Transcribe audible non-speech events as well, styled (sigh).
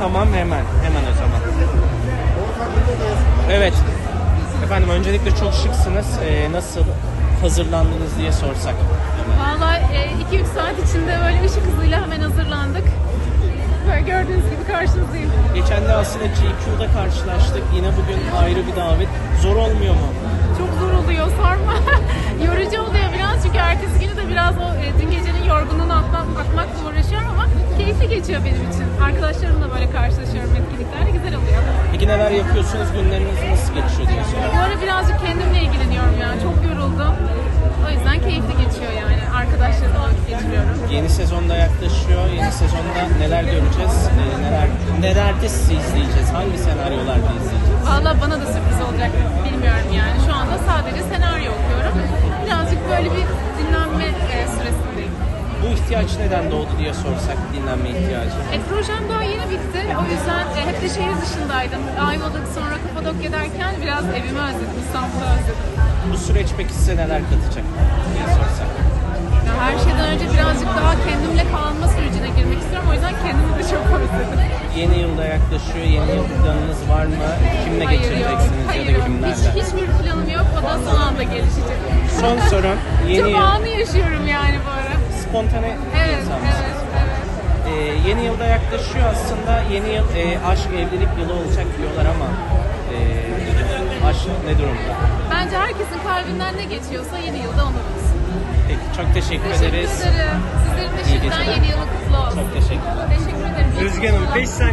Tamam hemen. Hemen o zaman. Evet. Efendim öncelikle çok şıksınız. Ee, nasıl hazırlandınız diye sorsak. Valla 2-3 saat içinde böyle ışık hızıyla hemen hazırlandık. Böyle gördüğünüz gibi karşınızdayım. Geçen de aslında GQ'da karşılaştık. Yine bugün ayrı bir davet. Zor olmuyor mu? Çok zor oluyor sarma. (laughs) Yorucu oluyor biraz çünkü ertesi günü de biraz o e, dün gecenin yorgunluğunu atmak, atmakla uğraşıyorum ama keyifli geçiyor benim için. Arkadaşlarımla böyle karşılaşıyorum etkinliklerle güzel oluyor. Peki neler yapıyorsunuz? Günleriniz nasıl geçiyor diye. Bu ara birazcık kendimle ilgileniyorum ya. Çok yoruldum. O yüzden keyifli geçiyor yani. Arkadaşlarımla vakit geçiriyorum. Yeni sezonda yaklaşıyor. Yeni sezonda neler göreceğiz? Ee, neler nelerde sizi izleyeceğiz? Hangi senaryolarda izleyeceğiz? Valla bana da sürpriz olacak ihtiyaç neden doğdu diye sorsak dinlenme ihtiyacı. E, projem daha yeni bitti. O yüzden e, hep de şehir dışındaydım. Ayvalık sonra Kapadokya derken biraz evimi özledim, İstanbul'u özledim. Bu süreç peki size neler katacak diye sorsak. Ya her şeyden önce birazcık daha kendimle kalma sürecine girmek istiyorum. O yüzden kendimi de çok özledim. Yeni yılda yaklaşıyor. Yeni yıl planınız var mı? Kimle Hayır yok. geçireceksiniz Hayır ya da yok. kimlerle? Hiç, hiçbir planım yok. O da son anda gelişecek. Son sorum. Yeni Çok yıl anı yaşıyorum yani bu ara. Spontane bir Evet, insan evet, mısınız? evet. Ee, yeni yılda yaklaşıyor aslında. Yeni yıl e, aşk evlilik yılı olacak diyorlar ama e, aşk ne durumda? Bence herkesin kalbinden ne geçiyorsa yeni yılda onu bulsun. Peki çok teşekkür, Teşekkür ederiz. ederim. Sizlerin de İyi şimdiden geceler. yeni yılı kutlu olsun. Çok. Teşekkür ederim. İyi Özge Hanım kutlu 5 saniye